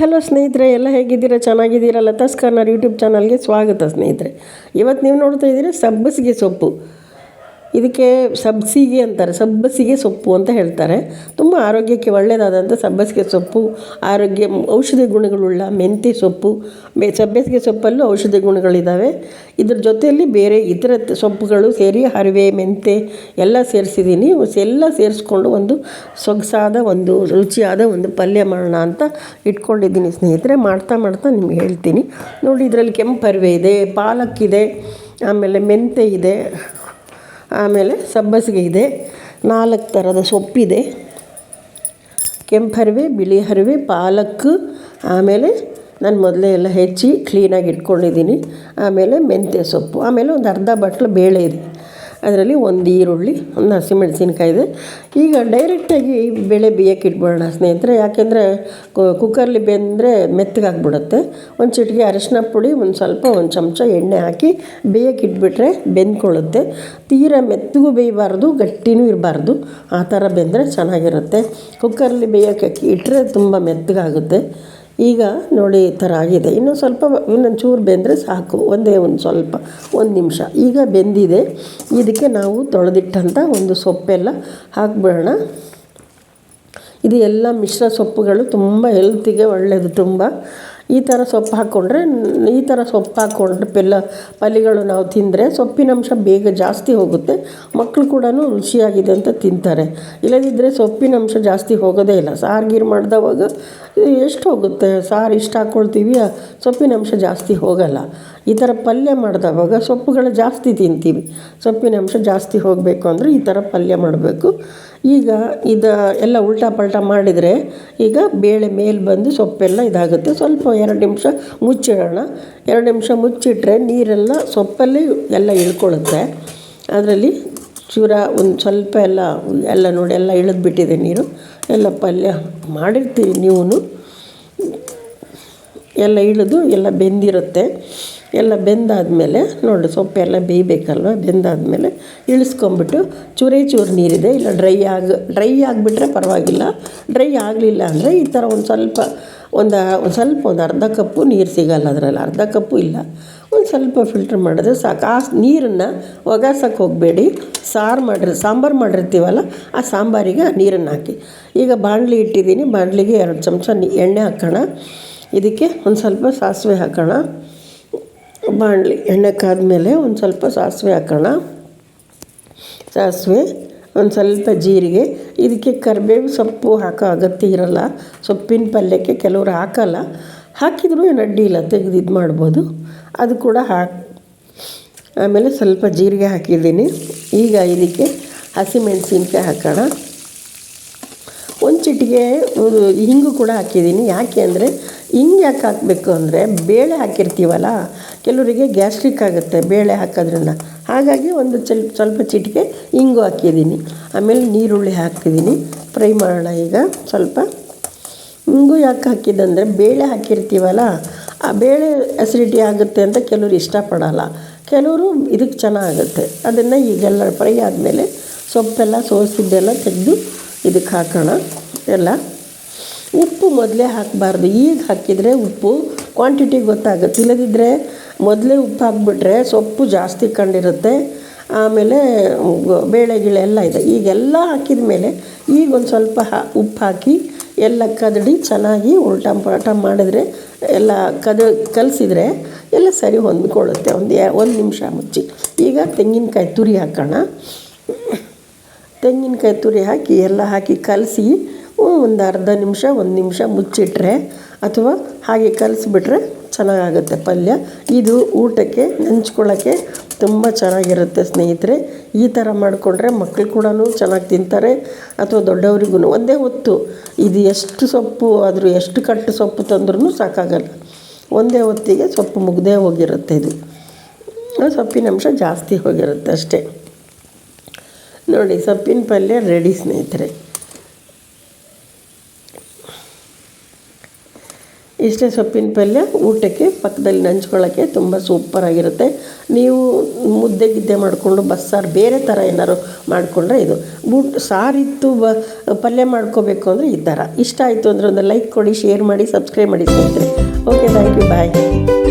Hello ಸ್ನೇಹಿತರೆ, ಎಲ್ಲ ಹೇಗಿದ್ದೀರಾ? ಚೆನ್ನಾಗಿದ್ದೀರಾ ಲತಾಸ್ ಯೂಟ್ಯೂಬ್ ಚಾನಲ್ಗೆ ಸ್ವಾಗತ ಸ್ನೇಹಿತರೆ. ಇವತ್ತು ನೀವು ನೋಡ್ತಾ ಇದ್ದೀರಾ ಸಬ್ಬಸಿಗೆ ಸೊಪ್ಪು. ಇದಕ್ಕೆ ಸಬ್ಸಿಗೆ ಅಂತಾರೆ. ಸಬ್ಬಸಿಗೆ ಸೊಪ್ಪು ಅಂತ ಹೇಳ್ತಾರೆ. ತುಂಬ ಆರೋಗ್ಯಕ್ಕೆ ಒಳ್ಳೆಯದಾದಂಥ ಸಬ್ಬಸಿಗೆ ಸೊಪ್ಪು, ಆರೋಗ್ಯ, ಔಷಧಿ ಗುಣಗಳುಳ್ಳ ಮೆಂತ್ಯ ಸೊಪ್ಪು, ಬೆ, ಸಬ್ಬಸಿಗೆ ಸೊಪ್ಪಲ್ಲೂ ಔಷಧಿ ಗುಣಗಳಿದ್ದಾವೆ ಇದ್ರ ಜೊತೆಯಲ್ಲಿ ಬೇರೆ ಇತರ ಸೊಪ್ಪುಗಳು ಸೇರಿ ಹರಿವೆ ಮೆಂತೆ ಎಲ್ಲ ಸೇರಿಸಿದ್ದೀನಿ. ಎಲ್ಲ ಸೇರಿಸ್ಕೊಂಡು ಒಂದು ಸೊಗಸಾದ ಒಂದು ರುಚಿಯಾದ ಒಂದು ಪಲ್ಯ ಮಾಡೋಣ ಅಂತ ಇಟ್ಕೊಂಡಿದ್ದೀನಿ ಸ್ನೇಹಿತರೆ. ಮಾಡ್ತಾ ಮಾಡ್ತಾ ನಿಮ್ಗೆ ಹೇಳ್ತೀನಿ. ನೋಡಿ, ಇದರಲ್ಲಿ ಕೆಂಪು ಹರಿವೆ ಇದೆ, ಪಾಲಕ್ ಇದೆ, ಆಮೇಲೆ ಮೆಂತೆ ಇದೆ. ಆಮೇಲೆ ಸಬ್ಬಸಿಗೆ ಇದೆ. ನಾಲ್ಕು ಥರದ ಸೊಪ್ಪಿದೆ. ಕೆಂಪು ಹರಿವೆ ಬಿಳಿ ಹರಿವೆ, ಪಾಲಕ್, ಆಮೇಲೆ ನಾನು ಮೊದಲೇ ಎಲ್ಲ ಹೆಚ್ಚಿ ಕ್ಲೀನಾಗಿ ಇಟ್ಕೊಂಡಿದ್ದೀನಿ. ಆಮೇಲೆ ಮೆಂತ್ಯ ಸೊಪ್ಪು. ಆಮೇಲೆ ಒಂದು ಅರ್ಧ ಬಟ್ಲು ಬೇಳೆ ಇದೆ. ಅದರಲ್ಲಿ ಒಂದು ಈರುಳ್ಳಿ, ಒಂದು ಹಸಿಮೆಣಸಿನ್ಕಾಯಿ ಇದೆ. ಈಗ ಡೈರೆಕ್ಟಾಗಿ ಬೇಳೆ ಬೇಯಕ್ಕೆ ಇಟ್ಬಿಡೋಣ ಸ್ನೇಹಿತರೆ. ಯಾಕೆಂದರೆ ಕುಕ್ಕರ್ಲಿ ಬೆಂದರೆ ಮೆತ್ತಗಾಗ್ಬಿಡುತ್ತೆ ಒಂದು ಚಿಟಿಕೆ ಅರಿಶಿನ ಪುಡಿ, ಒಂದು ಸ್ವಲ್ಪ, ಒಂದು ಚಮಚ ಎಣ್ಣೆ ಹಾಕಿ ಬೇಯಕ್ಕೆ ಇಟ್ಬಿಟ್ರೆ ಬೆಂದ್ಕೊಳ್ಳುತ್ತೆ. ತೀರಾ ಮೆತ್ತಗೂ ಬೇಯಬಾರ್ದು, ಗಟ್ಟಿನೂ ಇರಬಾರ್ದು. ಆ ಥರ ಬೆಂದರೆ ಚೆನ್ನಾಗಿರುತ್ತೆ. ಕುಕ್ಕರ್ಲಿ ಬೇಯಕ್ಕೆ ಇಟ್ಟರೆ ತುಂಬ ಮೆತ್ತಗಾಗುತ್ತೆ. ಈಗ ನೋಡಿ ಈ ಥರ ಆಗಿದೆ. ಇನ್ನೂ ಸ್ವಲ್ಪ ಇನ್ನೊಂದು ಚೂರು ಬೆಂದರೆ ಸಾಕು. ಒಂದೇ ಒಂದು ಸ್ವಲ್ಪ, ಒಂದು ನಿಮಿಷ. ಈಗ ಬೆಂದಿದೆ. ಇದಕ್ಕೆ ನಾವು ತೊಳೆದಿಟ್ಟಂಥ ಒಂದು ಸೊಪ್ಪೆಲ್ಲ ಹಾಕ್ಬಿಡೋಣ. ಇದು ಎಲ್ಲ ಮಿಶ್ರ ಸೊಪ್ಪುಗಳು ತುಂಬ ಹೆಲ್ತಿಗೆ ಒಳ್ಳೆಯದು ತುಂಬ. ಈ ಥರ ಸೊಪ್ಪು ಹಾಕ್ಕೊಂಡ್ರೆ ಈ ಥರ ಸೊಪ್ಪು ಹಾಕ್ಕೊಂಡ್ರೆ ಪೆಲ್ಲ, ಪಲ್ಯಗಳು ನಾವು ತಿಂದರೆ ಸೊಪ್ಪಿನಂಶ ಬೇಗ ಜಾಸ್ತಿ ಹೋಗುತ್ತೆ. ಮಕ್ಕಳು ಕೂಡ ರುಚಿಯಾಗಿದೆ ಅಂತ ತಿಂತಾರೆ. ಇಲ್ಲದಿದ್ದರೆ ಸೊಪ್ಪಿನಂಶ ಜಾಸ್ತಿ ಹೋಗೋದೇ ಇಲ್ಲ. ಸಾರು, ಗೀರು ಮಾಡಿದವಾಗ ಎಷ್ಟು ಹೋಗುತ್ತೆ? ಸಾರು ಇಷ್ಟು ಹಾಕ್ಕೊಳ್ತೀವಿ ಸೊಪ್ಪಿನಂಶ ಜಾಸ್ತಿ ಹೋಗಲ್ಲ. ಈ ಥರ ಪಲ್ಯ ಮಾಡಿದವಾಗ ಸೊಪ್ಪುಗಳು ಜಾಸ್ತಿ ತಿಂತೀವಿ. ಸೊಪ್ಪಿನಂಶ ಜಾಸ್ತಿ ಹೋಗಬೇಕು ಅಂದರೆ ಈ ಥರ ಪಲ್ಯ ಮಾಡಬೇಕು. ಈಗ ಇದು ಎಲ್ಲ ಉಲ್ಟಾ ಪಲ್ಟಾ ಮಾಡಿದರೆ ಈಗ ಬೇಳೆ ಮೇಲೆ ಬಂದು ಸೊಪ್ಪೆಲ್ಲ ಇದಾಗುತ್ತೆ. ಸ್ವಲ್ಪ ಎರಡು ನಿಮಿಷ ಮುಚ್ಚಿಡೋಣ ಎರಡು ನಿಮಿಷ ಮುಚ್ಚಿಟ್ರೆ ನೀರೆಲ್ಲ ಸೊಪ್ಪಲ್ಲಿ ಎಲ್ಲ ಇಳ್ಕೊಳ್ಳುತ್ತೆ. ಅದರಲ್ಲಿ ಚೂರ ಒಂದು ಸ್ವಲ್ಪ ಎಲ್ಲ ಎಲ್ಲ ನೋಡಿ ಎಲ್ಲ ಇಳಿದ್ಬಿಟ್ಟಿದೆ ನೀರು. ಎಲ್ಲ ಪಲ್ಯ ಮಾಡಿರ್ತೀವಿ ನೀವು ಎಲ್ಲ ಇಳಿದು ಎಲ್ಲ ಬೆಂದಿರುತ್ತೆ. ಎಲ್ಲ ಬೆಂದಾದಮೇಲೆ ನೋಡಿ ಸೊಪ್ಪೆಲ್ಲ ಬೇಯಬೇಕಲ್ವ? ಬೆಂದಾದಮೇಲೆ ಇಳಿಸ್ಕೊಂಬಿಟ್ಟು ಚೂರೇ ಚೂರು ನೀರಿದೆ. ಇಲ್ಲ ಡ್ರೈ ಆಗ, ಡ್ರೈ ಆಗಿಬಿಟ್ರೆ ಪರವಾಗಿಲ್ಲ. ಡ್ರೈ ಆಗಲಿಲ್ಲ ಅಂದರೆ ಈ ಥರ ಒಂದು ಸ್ವಲ್ಪ, ಒಂದು ಒಂದು ಸ್ವಲ್ಪ ಒಂದು ಅರ್ಧ ಕಪ್ಪು ನೀರು ಸಿಗಲ್ಲ ಅದರಲ್ಲಿ. ಅರ್ಧ ಕಪ್ಪು ಇಲ್ಲ. ಒಂದು ಸ್ವಲ್ಪ ಫಿಲ್ಟ್ರ್ ಮಾಡಿದ್ರೆ ಸಾಕು. ಆ ನೀರನ್ನು ಒಗಾಸಕ್ಕೆ ಹೋಗಬೇಡಿ. ಸಾರು ಮಾಡಿರಿ, ಸಾಂಬಾರು ಮಾಡಿರ್ತೀವಲ್ಲ, ಆ ಸಾಂಬಾರಿಗೆ ನೀರನ್ನು ಹಾಕಿ. ಈಗ ಬಾಣಲಿ ಇಟ್ಟಿದ್ದೀನಿ. ಬಾಣಲಿಗೆ ಎರಡು ಚಮಚ ಎಣ್ಣೆ ಹಾಕೋಣ. ಇದಕ್ಕೆ ಒಂದು ಸ್ವಲ್ಪ ಸಾಸಿವೆ ಹಾಕೋಣ. ಬಾಣಲಿ ಎಣ್ಣೆ ಕಾದ್ಮೇಲೆ ಒಂದು ಸ್ವಲ್ಪ ಸಾಸಿವೆ ಹಾಕೋಣ. ಸಾಸಿವೆ, ಒಂದು ಸ್ವಲ್ಪ ಜೀರಿಗೆ. ಇದಕ್ಕೆ ಕರಿಬೇವು ಸೊಪ್ಪು ಹಾಕೋ ಅಗತ್ಯ ಇರಲ್ಲ. ಸೊಪ್ಪಿನ ಪಲ್ಯಕ್ಕೆ ಕೆಲವರು ಹಾಕಲ್ಲ. ಹಾಕಿದರೂ ಏನು ಅಡ್ಡಿ ಇಲ್ಲ, ತೆಗೆದು ಇದು ಮಾಡ್ಬೋದು. ಅದು ಕೂಡ ಹಾಕಿ, ಆಮೇಲೆ ಸ್ವಲ್ಪ ಜೀರಿಗೆ ಹಾಕಿದ್ದೀನಿ. ಈಗ ಇದಕ್ಕೆ ಹಸಿಮೆಣಸಿನ್ಕಾಯಿ ಹಾಕೋಣ. ಒಂದು ಚಿಟಿಗೆ ಹಿಂಗು ಕೂಡ ಹಾಕಿದ್ದೀನಿ. ಯಾಕೆ ಅಂದರೆ ಹಿಂಗೆ ಹಾಕಬೇಕು ಅಂದರೆ ಬೇಳೆ ಹಾಕಿರ್ತೀವಲ್ಲ, ಕೆಲವರಿಗೆ ಗ್ಯಾಸ್ಟ್ರಿಕ್ ಆಗುತ್ತೆ ಬೇಳೆ ಹಾಕೋದ್ರಿಂದ. ಹಾಗಾಗಿ ಒಂದು ಸ್ವಲ್ಪ ಸ್ವಲ್ಪ ಚಿಟಿಕೆ ಇಂಗು ಹಾಕಿದ್ದೀನಿ. ಆಮೇಲೆ ನೀರುಳ್ಳಿ ಹಾಕಿದ್ದೀನಿ ಫ್ರೈ ಮಾಡೋಣ ಈಗ ಸ್ವಲ್ಪ. ಇಂಗು ಯಾಕೆ ಹಾಕಿದ್ದಂದರೆ ಬೇಳೆ ಹಾಕಿರ್ತೀವಲ್ಲ, ಆ ಬೇಳೆ ಅಸಿಡಿಟಿ ಆಗುತ್ತೆ ಅಂತ ಕೆಲವರು ಇಷ್ಟಪಡಲ್ಲ. ಕೆಲವರು ಇದಕ್ಕೆ ಚೆನ್ನಾಗುತ್ತೆ. ಅದನ್ನು ಈಗೆಲ್ಲ ಫ್ರೈ ಆದಮೇಲೆ ಸೊಪ್ಪೆಲ್ಲ ಸೋಸಿದ್ದೆಲ್ಲ ತೆಗೆದು ಇದಕ್ಕೆ ಹಾಕೋಣ. ಎಲ್ಲ. ಉಪ್ಪು ಮೊದಲೇ ಹಾಕಬಾರ್ದು. ಈಗ ಹಾಕಿದರೆ ಉಪ್ಪು ಕ್ವಾಂಟಿಟಿ ಗೊತ್ತಾಗುತ್ತೆ. ಇಲ್ಲದಿದ್ದರೆ ಮೊದಲೇ ಉಪ್ಪು ಹಾಕ್ಬಿಟ್ರೆ ಸೊಪ್ಪು ಜಾಸ್ತಿ ಕಂಡಿರುತ್ತೆ. ಆಮೇಲೆ ಬೇಳೆ ಗಿಳೆ ಎಲ್ಲ ಇದೆ. ಈಗೆಲ್ಲ ಹಾಕಿದ ಮೇಲೆ ಈಗ ಒಂದು ಸ್ವಲ್ಪ ಹಾ ಉಪ್ಪು ಹಾಕಿ ಎಲ್ಲ ಕದಡಿ ಚೆನ್ನಾಗಿ ಉಲ್ಟಾ ಪಲ್ಟಾ ಮಾಡಿದರೆ ಎಲ್ಲ ಕದ ಕಲಸಿದ್ರೆ ಎಲ್ಲ ಸರಿ ಹೊಂದ್ಕೊಳ್ಳುತ್ತೆ. ಒಂದು ಒಂದು ನಿಮಿಷ ಮುಚ್ಚಿ. ಈಗ ತೆಂಗಿನಕಾಯಿ ತುರಿ ಹಾಕೋಣ. ತೆಂಗಿನಕಾಯಿ ತುರಿ ಹಾಕಿ ಎಲ್ಲ ಹಾಕಿ ಕಲಸಿ ಒಂದು ಅರ್ಧ ನಿಮಿಷ, ಒಂದು ನಿಮಿಷ ಮುಚ್ಚಿಟ್ರೆ ಅಥವಾ ಹಾಗೆ ಕಲಸಿಬಿಟ್ರೆ ಚೆನ್ನಾಗಾಗುತ್ತೆ ಪಲ್ಯ. ಇದು ಊಟಕ್ಕೆ, ನೆಂಚ್ಕೊಳ್ಳೋಕ್ಕೆ ತುಂಬ ಚೆನ್ನಾಗಿರುತ್ತೆ ಸ್ನೇಹಿತರೆ. ಈ ಥರ ಮಾಡಿಕೊಂಡ್ರೆ ಮಕ್ಕಳು ಕೂಡ ಚೆನ್ನಾಗಿ ತಿಂತಾರೆ, ಅಥವಾ ದೊಡ್ಡವ್ರಿಗೂ ಒಂದೇ ಹೊತ್ತು. ಇದು ಎಷ್ಟು ಸೊಪ್ಪು ಆದರೂ, ಎಷ್ಟು ಕಟ್ಟು ಸೊಪ್ಪು ತಂದ್ರೂ ಸಾಕಾಗಲ್ಲ. ಒಂದೇ ಹೊತ್ತಿಗೆ ಸೊಪ್ಪು ಮುಗ್ದೇ ಹೋಗಿರುತ್ತೆ ಇದು. ಸೊಪ್ಪಿನ ಅಂಶ ಜಾಸ್ತಿ ಹೋಗಿರುತ್ತೆ ಅಷ್ಟೇ. ನೋಡಿ, ಸೊಪ್ಪಿನ ಪಲ್ಯ ರೆಡಿ ಸ್ನೇಹಿತರೆ. ಇಷ್ಟೇ ಸೊಪ್ಪಿನ ಪಲ್ಯ ಊಟಕ್ಕೆ ಪಕ್ಕದಲ್ಲಿ ನಂಚ್ಕೊಳ್ಳೋಕ್ಕೆ ತುಂಬ ಸೂಪರಾಗಿರುತ್ತೆ ನೀವು ಮುದ್ದೆ ಗಿದ್ದೆ ಮಾಡಿಕೊಂಡು ಬಸ್ಸಾರು ಬೇರೆ ಥರ ಏನಾದ್ರು ಮಾಡಿಕೊಂಡ್ರೆ ಇದು. ಬೂಟ್ ಸಾರಿತ್ತು ಬ, ಪಲ್ಯ ಮಾಡ್ಕೋಬೇಕು ಅಂದರೆ ಈ ಥರ. ಇಷ್ಟ ಆಯಿತು ಅಂದರೆ ಒಂದು ಲೈಕ್ ಕೊಡಿ ಶೇರ್ ಮಾಡಿ ಸಬ್ಸ್ಕ್ರೈಬ್ ಮಾಡಿ ಸ್ನೇಹಿತರೆ. Okay thank you bye